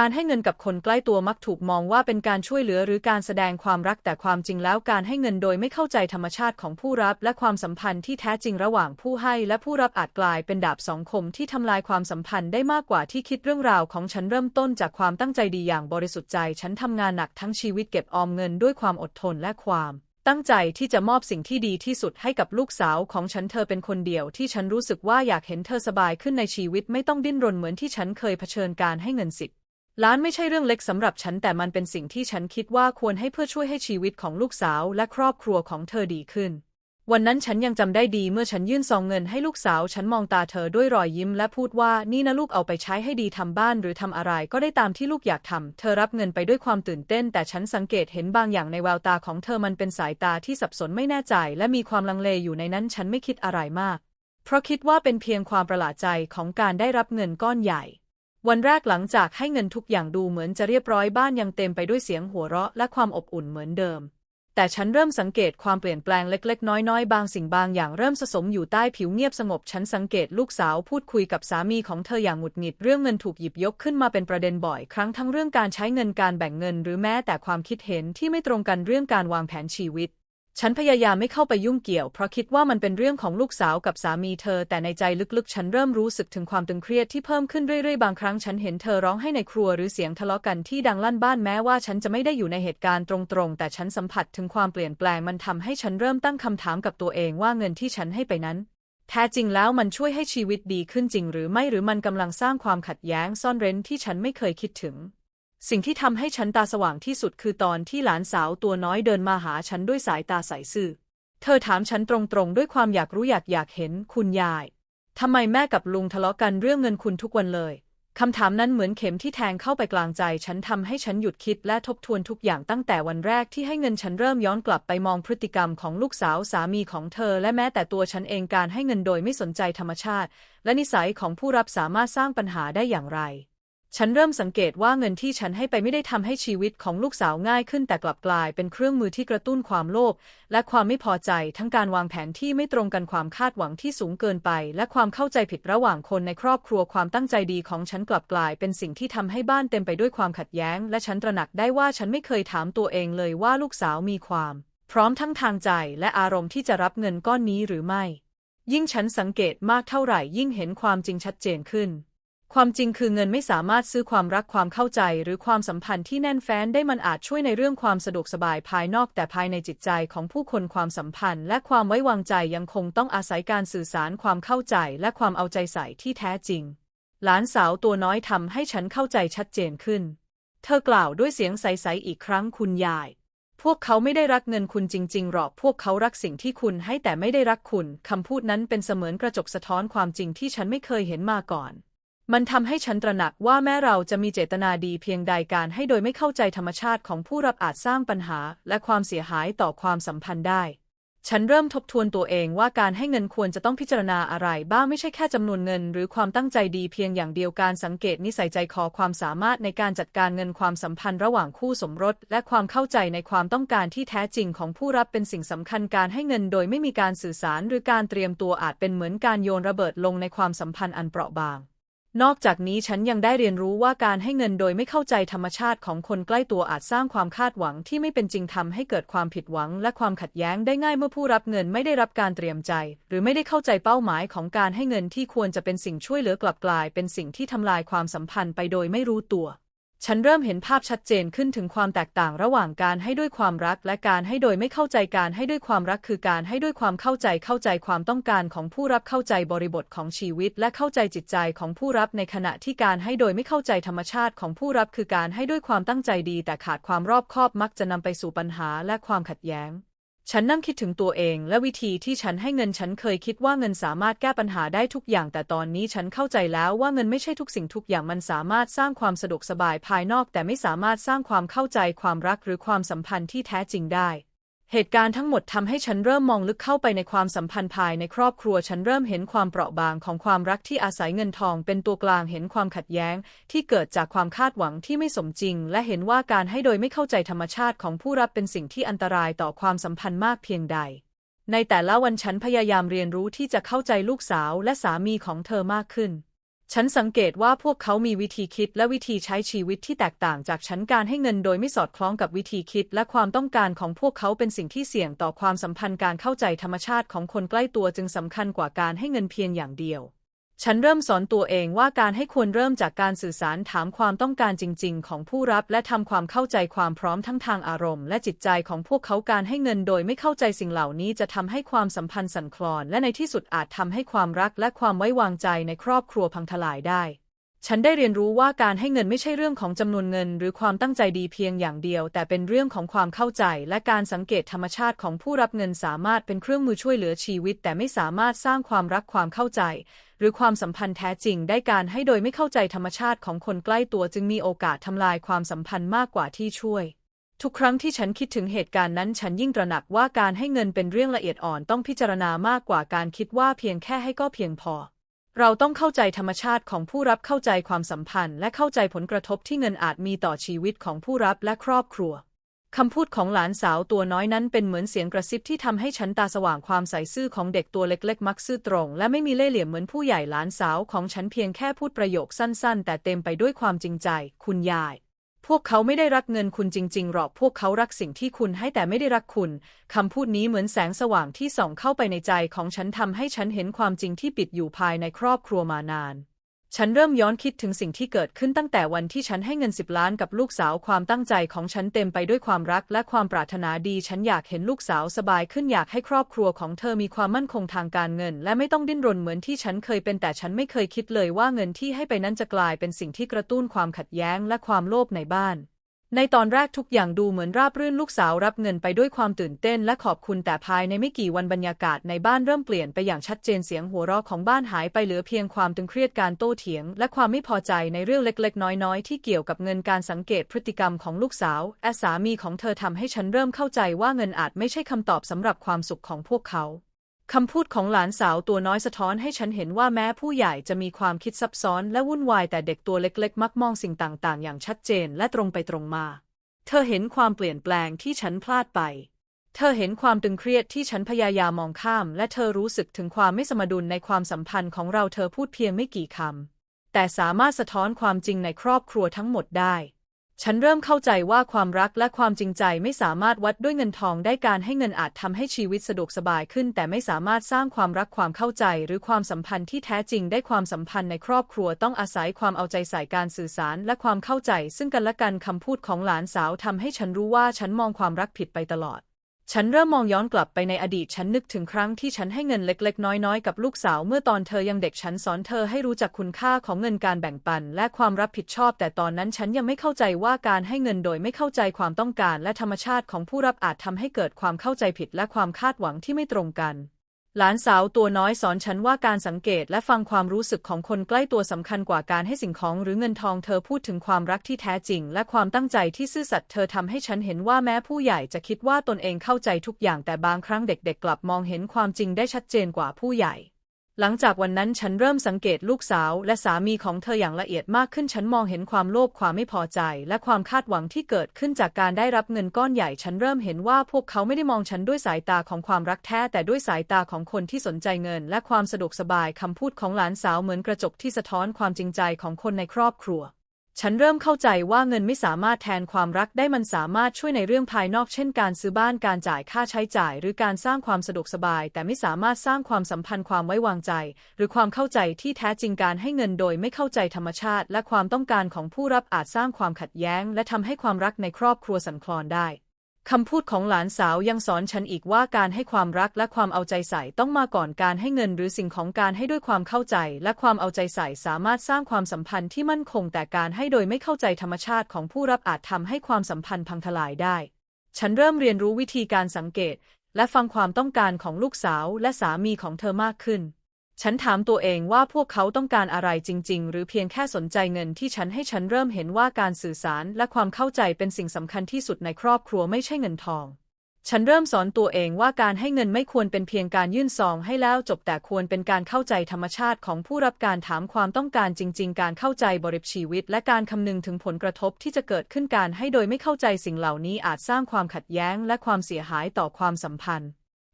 การให้เงินกับคนใกล้ตัวมักถูกมองว่าเป็นการช่วยเหลือหรือการแสดงความรักแต่ความจริงแล้วการให้เงินโดยไม่เข้าใจธรรมชาติของผู้รับ และความสัมพันธ์ที่แท้จริงระหว่างผู้ให้และผู้รับอาจกลายเป็นดาบสองคมที่ทำลายความสัมพันธ์ได้มากกว่าที่คิดเรื่องราวของฉันเริ่มต้นจากความตั้งใจดีอย่างบริสุทธิ์ใจฉันทำงานหนักทั้งชีวิตเก็บออมเงินด้วยความอดทนและความตั้งใจที่จะมอบสิ่งที่ดีที่สุดให้กับลูกสาวของฉันเธอเป็นคนเดียวที่ฉันรู้สึกว่าอยากเห็นเธอสบายขึ้นในชีวิตไม่ต้องดิ้นรนเหมือนที่ฉันเคยเผชิญการให้เงินสิบ ล้านไม่ใช่เรื่องเล็กสำหรับฉันแต่มันเป็นสิ่งที่ฉันคิดว่าควรให้เพื่อช่วยให้ชีวิตของลูกสาวและครอบครัวของเธอดีขึ้น วันนั้นฉันยังจำได้ดีเมื่อฉันยื่นซองเงินให้ลูกสาว ฉันมองตาเธอด้วยรอยยิ้มและพูดว่านี่นะลูกเอาไปใช้ให้ดีทำบ้านหรือทำอะไรก็ได้ตามที่ลูกอยากทำเธอรับเงินไปด้วยความตื่นเต้น แต่ฉันสังเกตเห็นบางอย่างในแววตาของเธอมันเป็นสายตาที่สับสนไม่แน่ใจ และมีความลังเลอยู่ในนั้นฉันไม่คิดอะไรมาก เพราะคิดว่าเป็นเพียงความประหลาดใจของการได้รับเงินก้อนใหญ่ วันแรกหลังจากให้เงินทุกอย่างดูเหมือนจะเรียบร้อยบ้านยังเต็มไปด้วยเสียงหัวเราะและความอบอุ่นเหมือนเดิม แต่ฉันเริ่มสังเกตความเปลี่ยนแปลงเล็กๆ น้อยๆ บางสิ่งบางอย่างเริ่มสะสมอยู่ใต้ผิวเงียบสงบ ฉันสังเกตลูกสาวพูดคุยกับสามีของเธออย่างหงุดหงิดเรื่องเงินถูกหยิบยกขึ้นมาเป็นประเด็นบ่อยครั้งทั้งเรื่องการใช้เงินการแบ่งเงิน หรือแม้แต่ความคิดเห็นที่ไม่ตรงกันเรื่องการวางแผนชีวิต ฉันพยายามไม่เข้าไปยุ่งเกี่ยว เพราะคิดว่ามันเป็นเรื่องของลูกสาวกับสามีเธอ แต่ในใจลึกๆ ฉันเริ่มรู้สึกถึงความตึงเครียดที่เพิ่มขึ้นเรื่อยๆ บางครั้งฉันเห็นเธอร้องให้ในครัวหรือเสียงทะเลาะกันที่ดังลั่นบ้านแม้ว่าฉันจะไม่ได้อยู่ในเหตุการณ์ตรงๆ แต่ฉันสัมผัสถึงความเปลี่ยนแปลงมันทำให้ฉันเริ่มตั้งคำถามกับตัวเองว่าเงินที่ฉันให้ไปนั้น แท้จริงแล้วมันช่วยให้ชีวิตดีขึ้นจริง หรือไม่หรือมันกำลังสร้างความขัดแย้งซ่อนเร้นที่ฉันไม่เคยคิดถึง สิ่งที่ทำให้ฉันตาสว่างที่สุดคือตอนที่หลานสาวตัวน้อยเดินมาหาฉันด้วยสายตาใสซื่อ เธอถามฉันตรงๆ ด้วยความอยากรู้อยากอยากเห็นคุณยาย ทำไมแม่กับลุงทะเลาะกันเรื่องเงินคุณทุกวันเลย คำถามนั้นเหมือนเข็มที่แทงเข้าไปกลางใจ ฉันทำให้ฉันหยุดคิดและทบทวนทุกอย่างตั้งแต่วันแรกที่ให้เงินฉันเริ่มย้อนกลับไปมองพฤติกรรมของลูกสาวสามีของเธอ และแม้แต่ตัวฉันเองการให้เงินโดยไม่สนใจธรรมชาติ และนิสัยของผู้รับสามารถสร้างปัญหาได้อย่างไร ฉันเริ่มสังเกตว่าเงินที่ฉันให้ไปไม่ได้ทำให้ชีวิตของลูกสาวง่ายขึ้นแต่กลับกลายเป็นเครื่องมือที่กระตุ้นความโลภและความไม่พอใจ ทั้งการวางแผนที่ไม่ตรงกันความคาดหวังที่สูงเกินไป และความเข้าใจผิดระหว่างคนในครอบครัวความตั้งใจดีของฉันกลับกลาย เป็นสิ่งที่ทำให้บ้านเต็มไปด้วยความขัดแย้ง และฉันตระหนักได้ว่าฉันไม่เคยถามตัวเองเลยว่าลูกสาวมีความ พร้อมทั้งทางใจและอารมณ์ที่จะรับเงินก้อนนี้หรือไม่ ยิ่งฉันสังเกตมากเท่าไหร่ยิ่งเห็นความจริงชัดเจนขึ้น ความจริงคือเงินไม่สามารถซื้อความรักความเข้าใจ หรือความสัมพันธ์ที่แน่นแฟ้นได้มันอาจช่วยในเรื่องความสะดวกสบายภายนอกแต่ภายในจิตใจของผู้คนความสัมพันธ์ และความไว้วางใจยังคงต้องอาศัยการสื่อสารความเข้าใจ และความเอาใจใส่ที่แท้จริง หลานสาวตัวน้อยทำให้ฉันเข้าใจชัดเจนขึ้น เธอกล่าวด้วยเสียงใสๆอีกครั้งคุณยาย พวกเขาไม่ได้รักเงินคุณจริงๆหรอกพวกเขารักสิ่งที่คุณให้แต่ไม่ได้รักคุณคำพูดนั้นเป็นเสมือนกระจกสะท้อนความจริงที่ฉันไม่เคยเห็นมาก่อน มันทำให้ฉันตระหนักว่าแม้เราจะมีเจตนาดีเพียงใดการให้โดยไม่เข้าใจธรรมชาติของผู้รับอาจสร้างปัญหา และความเสียหายต่อความสัมพันธ์ได้ ฉันเริ่มทบทวนตัวเองว่าการให้เงินควรจะต้องพิจารณาอะไรบ้างไม่ใช่แค่จำนวนเงิน หรือความตั้งใจดีเพียงอย่างเดียวการสังเกตนิสัยใจคอความสามารถในการจัดการเงินความสัมพันธ์ระหว่างคู่สมรส และความเข้าใจในความต้องการที่แท้จริงของผู้รับเป็นสิ่งสำคัญการให้เงินโดยไม่มีการสื่อสาร หรือการเตรียมตัวอาจเป็นเหมือนการโยนระเบิดลงในความสัมพันธ์อันเปราะบาง นอกจากนี้ฉันยังได้เรียนรู้ว่าการให้เงินโดยไม่เข้าใจธรรมชาติของคนใกล้ตัวอาจสร้างความคาดหวังที่ไม่เป็นจริงทำให้เกิดความผิดหวัง และความขัดแย้งได้ง่ายเมื่อผู้รับเงินไม่ได้รับการเตรียมใจ หรือไม่ได้เข้าใจเป้าหมายของการให้เงินที่ควรจะเป็นสิ่งช่วยเหลือกลับกลาย เป็นสิ่งที่ทำลายความสัมพันธ์ไปโดยไม่รู้ตัว ฉันเริ่มเห็นภาพชัดเจนขึ้นถึงความแตกต่างระหว่างการให้ด้วยความรัก และการให้โดยไม่เข้าใจการให้ด้วยความรักคือการให้ด้วยความเข้าใจเข้าใจความต้องการของผู้รับเข้าใจบริบทของชีวิต และเข้าใจจิตใจของผู้รับในขณะที่การให้โดยไม่เข้าใจธรรมชาติของผู้รับคือการให้ด้วยความตั้งใจดี แต่ขาดความรอบคอบมักจะนำไปสู่ปัญหาและความขัดแย้ง ฉันนั่งคิดถึงตัวเองและวิธีที่ฉันให้เงินฉันเคยคิดว่าเงินสามารถแก้ปัญหาได้ทุกอย่าง แต่ตอนนี้ฉันเข้าใจแล้วว่าเงินไม่ใช่ทุกสิ่งทุกอย่างมันสามารถสร้างความสะดวกสบายภายนอก แต่ไม่สามารถสร้างความเข้าใจความรักหรือความสัมพันธ์ที่แท้จริงได้ เหตุการณ์ทั้งหมดทำให้ฉันเริ่มมองลึกเข้าไปในความสัมพันธ์ภายในครอบครัว ฉันเริ่มเห็นความเปราะบางของความรักที่อาศัยเงินทอง เป็นตัวกลางเห็นความขัดแย้ง ที่เกิดจากความคาดหวังที่ไม่สมจริง และเห็นว่าการให้โดยไม่เข้าใจธรรมชาติของผู้รับเป็นสิ่งที่อันตรายต่อความสัมพันธ์มากเพียงใด ในแต่ละวันฉันพยายามเรียนรู้ที่จะเข้าใจลูกสาวและสามีของเธอมากขึ้น ฉันสังเกตว่าพวกเขามีวิธีคิดและวิธีใช้ชีวิตที่แตกต่างจากฉันการให้เงินโดยไม่สอดคล้องกับวิธีคิดและความต้องการของพวกเขาเป็นสิ่งที่เสี่ยงต่อความสัมพันธ์การเข้าใจธรรมชาติของคนใกล้ตัวจึงสำคัญกว่าการให้เงินเพียงอย่างเดียว ฉันเริ่มสอนตัวเองว่าการให้ควรเริ่มจากการสื่อสารถามความต้องการจริง ๆ ของผู้รับ และทำความเข้าใจความพร้อมทั้งทางอารมณ์ และจิตใจของพวกเขาการให้เงินโดยไม่เข้าใจสิ่งเหล่านี้จะทำให้ความสัมพันธ์สั่นคลอน และในที่สุดอาจทำให้ความรักและความไว้วางใจในครอบครัวพังทลายได้ ฉันได้เรียนรู้ว่าการให้เงินไม่ใช่เรื่องของจำนวนเงิน หรือความตั้งใจดีเพียงอย่างเดียว แต่เป็นเรื่องของความเข้าใจ และการสังเกตธรรมชาติของผู้รับเงินสามารถเป็นเครื่องมือช่วยเหลือชีวิต แต่ไม่สามารถสร้างความรักความเข้าใจ หรือความสัมพันธ์แท้จริง ได้การให้โดยไม่เข้าใจธรรมชาติของคนใกล้ตัวจึงมีโอกาสทำลายความสัมพันธ์มากกว่าที่ช่วยทุกครั้งที่ฉันคิดถึงเหตุการณ์นั้น ฉันยิ่งตระหนักว่าการให้เงินเป็นเรื่องละเอียดอ่อนต้องพิจารณามากกว่าการคิดว่าเพียงแค่ให้ก็เพียงพอ เราต้องเข้าใจธรรมชาติของผู้รับเข้าใจความสัมพันธ์ และเข้าใจผลกระทบที่เงินอาจมีต่อชีวิตของผู้รับและครอบครัวคำพูดของหลานสาวตัวน้อยนั้นเป็นเหมือนเสียงกระซิบที่ทำให้ฉันตาสว่างความใสซื่อของเด็กตัวเล็กๆ มักซื่อตรง และไม่มีเล่ห์เหลี่ยมเหมือนผู้ใหญ่หลานสาวของฉันเพียงแค่พูดประโยคสั้น ๆ แต่เต็มไปด้วยความจริงใจ คุณยาย พวกเขาไม่ได้รักเงินคุณจริงๆหรอก พวกเขารักสิ่งที่คุณให้แต่ไม่ได้รักคุณ คำพูดนี้เหมือนแสงสว่างที่ส่องเข้าไปในใจของฉันทำให้ฉันเห็นความจริงที่ปิดอยู่ภายในครอบครัวมานาน ฉันเริ่มย้อนคิดถึงสิ่งที่เกิดขึ้นตั้งแต่วันที่ฉันให้เงินสิบล้านกับลูกสาวความตั้งใจของฉันเต็มไปด้วยความรักและความปรารถนาดี ฉันอยากเห็นลูกสาวสบายขึ้นอยากให้ครอบครัวของเธอมีความมั่นคงทางการเงิน และไม่ต้องดิ้นรนเหมือนที่ฉันเคยเป็นแต่ฉันไม่เคยคิดเลยว่าเงินที่ให้ไปนั้นจะกลายเป็นสิ่งที่กระตุ้นความขัดแย้งและความโลภในบ้าน ในตอนแรกทุกอย่างดูเหมือนราบรื่นลูกสาวรับเงินไปด้วยความตื่นเต้นและขอบคุณแต่ภายในไม่กี่วันบรรยากาศในบ้านเริ่มเปลี่ยนไปอย่างชัดเจนเสียงหัวเราะของบ้านหายไปเหลือเพียงความตึงเครียดการโต้เถียง และความไม่พอใจในเรื่องเล็กๆ น้อยๆ ที่เกี่ยวกับเงินการสังเกตพฤติกรรมของลูกสาวและสามีของเธอทำให้ฉันเริ่มเข้าใจว่าเงินอาจไม่ใช่คำตอบสำหรับความสุขของพวกเขา คำพูดของหลานสาวตัวน้อยสะท้อนให้ฉันเห็นว่าแม้ผู้ใหญ่จะมีความคิดซับซ้อนและวุ่นวายแต่เด็กตัวเล็กๆ มักมองสิ่งต่างๆ อย่างชัดเจนและตรงไปตรงมา เธอเห็นความเปลี่ยนแปลงที่ฉันพลาดไป เธอเห็นความตึงเครียดที่ฉันพยายามมองข้าม และเธอรู้สึกถึงความไม่สมดุลในความสัมพันธ์ของเราเธอพูดเพียงไม่กี่คำแต่สามารถสะท้อนความจริงในครอบครัวทั้งหมดได้ ฉันเริ่มเข้าใจว่าความรักและความจริงใจไม่สามารถวัดด้วยเงินทองได้การให้เงินอาจทำให้ชีวิตสะดวกสบายขึ้น แต่ไม่สามารถสร้างความรักความเข้าใจ หรือความสัมพันธ์ที่แท้จริงได้ความสัมพันธ์ในครอบครัวต้องอาศัยความเอาใจใส่การสื่อสาร และความเข้าใจ ซึ่งกันและกันคำพูดของหลานสาวทำให้ฉันรู้ว่าฉันมองความรักผิดไปตลอด ฉันเริ่มมองย้อนกลับไปในอดีตฉันนึกถึงครั้งที่ฉันให้เงินเล็กๆ น้อยๆ กับลูกสาวเมื่อตอนเธอยังเด็กฉันสอนเธอให้รู้จักคุณค่าของเงินการแบ่งปัน และความรับผิดชอบ แต่ตอนนั้นฉันยังไม่เข้าใจว่าการให้เงินโดยไม่เข้าใจความต้องการ และธรรมชาติของผู้รับอาจทำให้เกิดความเข้าใจผิดและความคาดหวังที่ไม่ตรงกัน หลานสาวตัวน้อยสอนฉันว่าการสังเกตและฟังความรู้สึกของคนใกล้ตัวสำคัญกว่าการให้สิ่งของหรือเงินทองเธอพูดถึงความรักที่แท้จริง และความตั้งใจที่ซื่อสัตย์เธอทำให้ฉันเห็นว่าแม้ผู้ใหญ่จะคิดว่าตนเองเข้าใจทุกอย่างแต่บางครั้งเด็กๆกลับมองเห็นความจริงได้ชัดเจนกว่าผู้ใหญ่ หลังจากวันนั้นฉันเริ่มสังเกตลูกสาวและสามีของเธออย่างละเอียดมากขึ้นฉันมองเห็นความโลภความไม่พอใจ และความคาดหวังที่เกิดขึ้นจากการได้รับเงินก้อนใหญ่ฉันเริ่มเห็นว่าพวกเขาไม่ได้มองฉันด้วยสายตาของความรักแท้แต่ด้วยสายตาของคนที่สนใจเงิน และความสะดวกสบายคำพูดของหลานสาวเหมือนกระจกที่สะท้อนความจริงใจของคนในครอบครัว ฉันเริ่มเข้าใจว่าเงินไม่สามารถแทนความรักได้มันสามารถช่วยในเรื่องภายนอกเช่นการซื้อบ้านการจ่ายค่าใช้จ่าย หรือการสร้างความสะดวกสบาย แต่ไม่สามารถสร้างความสัมพันธ์ความไว้วางใจ หรือความเข้าใจที่แท้จริงการให้เงินโดยไม่เข้าใจธรรมชาติ และความต้องการของผู้รับอาจสร้างความขัดแย้ง และทำให้ความรักในครอบครัวสั่นคลอนได้ คำพูดของหลานสาวยังสอนฉันอีกว่าการให้ความรักและความเอาใจใส่ต้องมาก่อนการให้เงินหรือสิ่งของการให้ด้วยความเข้าใจ และความเอาใจใส่สามารถสร้างความสัมพันธ์ที่มั่นคงแต่การให้โดยไม่เข้าใจธรรมชาติของผู้รับอาจทำให้ความสัมพันธ์พังทลายได้ ฉันเริ่มเรียนรู้วิธีการสังเกต และฟังความต้องการของลูกสาวและสามีของเธอมากขึ้น ฉันถามตัวเองว่าพวกเขาต้องการอะไรจริง ๆ หรือเพียงแค่สนใจเงินที่ฉันให้ฉันเริ่มเห็นว่าการสื่อสารและความเข้าใจเป็นสิ่งสำคัญที่สุดในครอบครัวไม่ใช่เงินทอง ฉันเริ่มสอนตัวเองว่าการให้เงินไม่ควรเป็นเพียงการยื่นซองให้แล้วจบแต่ควรเป็นการเข้าใจธรรมชาติของผู้รับการถามความต้องการจริง ๆ การเข้าใจบริบชีวิต และการคำนึงถึงผลกระทบที่จะเกิดขึ้นการให้โดยไม่เข้าใจสิ่งเหล่านี้อาจสร้างความขัดแย้ง และความเสียหายต่อความสัมพันธ์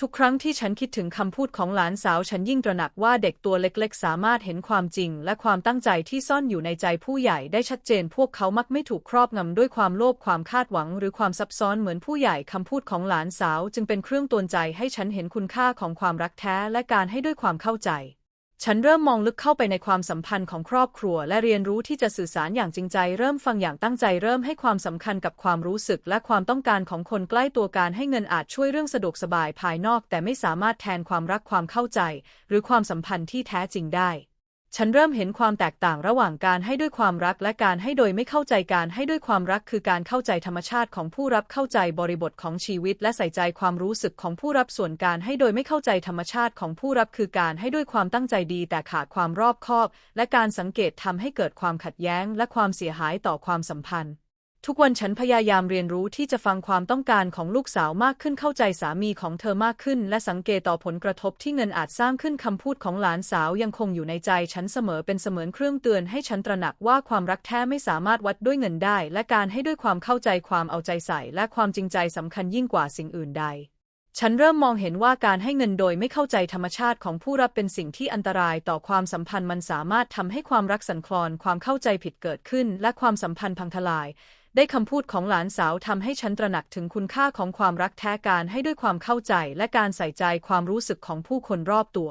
ทุกครั้งที่ฉันคิดถึงคำพูดของหลานสาวฉันยิ่งตระหนักว่าเด็กตัวเล็กๆ สามารถเห็นความจริง และความตั้งใจที่ซ่อนอยู่ในใจผู้ใหญ่ได้ชัดเจน พวกเขามักไม่ถูกครอบงำด้วยความโลภความคาดหวัง หรือความซับซ้อนเหมือนผู้ใหญ่คำพูดของหลานสาว จึงเป็นเครื่องตวนใจให้ฉันเห็นคุณค่าของความรักแท้และการให้ด้วยความเข้าใจ ฉันเริ่มมองลึกเข้าไปในความสัมพันธ์ของครอบครัว และเรียนรู้ที่จะสื่อสารอย่างจริงใจ เริ่มฟังอย่างตั้งใจเริ่มให้ความสำคัญกับความรู้สึก และความต้องการของคนใกล้ตัวการให้เงินอาจช่วยเรื่องสะดวกสบายภายนอก แต่ไม่สามารถแทนความรักความเข้าใจ หรือความสัมพันธ์ที่แท้จริงได้ ฉันเริ่มเห็นความแตกต่างระหว่างการให้ด้วยความรักและการให้โดยไม่เข้าใจการให้ด้วยความรักคือการเข้าใจธรรมชาติของผู้รับเข้าใจบริบทของชีวิต และใส่ใจความรู้สึกของผู้รับส่วนการให้โดยไม่เข้าใจธรรมชาติของผู้รับคือการให้ด้วยความตั้งใจดี แต่ขาดความรอบคอบ และการสังเกตทำให้เกิดความขัดแย้ง และความเสียหายต่อความสัมพันธ์ ทุกวันฉันพยายามเรียนรู้ที่จะฟังความต้องการของลูกสาวมากขึ้นเข้าใจสามีของเธอมากขึ้น และสังเกตต่อผลกระทบที่เงินอาจสร้างขึ้นคำพูดของหลานสาวยังคงอยู่ในใจฉันเสมอเป็นเสมือนเครื่องเตือนให้ฉันตระหนักว่าความรักแท้ไม่สามารถวัดด้วยเงินได้ และการให้ด้วยความเข้าใจความเอาใจใส่ และความจริงใจสำคัญยิ่งกว่าสิ่งอื่นใดฉันเริ่มมองเห็นว่าการให้เงินโดยไม่เข้าใจธรรมชาติของผู้รับเป็นสิ่งที่อันตรายต่อความสัมพันธ์มันสามารถทำให้ความรักสั่นคลอนความเข้าใจผิดเกิดขึ้น และความสัมพันธ์พังทลาย ได้คำพูดของหลานสาวทำให้ฉันตระหนักถึงคุณค่าของความรักแท้การให้ด้วยความเข้าใจและการใส่ใจความรู้สึกของผู้คนรอบตัว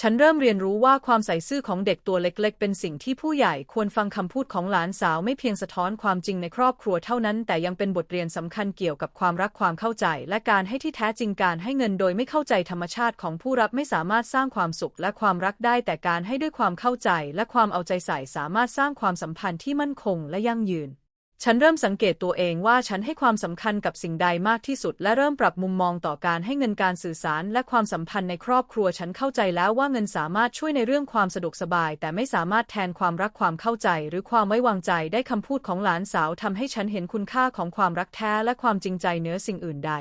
ฉันเริ่มเรียนรู้ว่าความใส่ซื่อของเด็กตัวเล็ก ๆ เป็นสิ่งที่ผู้ใหญ่ควรฟังคำพูดของหลานสาวไม่เพียงสะท้อนความจริงในครอบครัวเท่านั้น แต่ยังเป็นบทเรียนสำคัญเกี่ยวกับความรักความเข้าใจ และการให้ที่แท้จริงการให้เงินโดยไม่เข้าใจธรรมชาติของผู้รับไม่สามารถสร้างความสุขและความรักได้ แต่การให้ด้วยความเข้าใจ และความเอาใจใส่สามารถสร้างความสัมพันธ์ที่มั่นคงและยั่งยืน ฉันเริ่มสังเกตตัวเองว่าฉันให้ความสำคัญกับสิ่งใดมากที่สุด และเริ่มปรับมุมมองต่อการให้เงินการสื่อสาร และความสัมพันธ์ในครอบครัวฉันเข้าใจแล้วว่าเงินสามารถช่วยในเรื่องความสะดวกสบาย แต่ไม่สามารถแทนความรักความเข้าใจ หรือความไว้วางใจได้คำพูดของหลานสาวทำให้ฉันเห็นคุณค่าของความรักแท้และความจริงใจเหนือสิ่งอื่นใด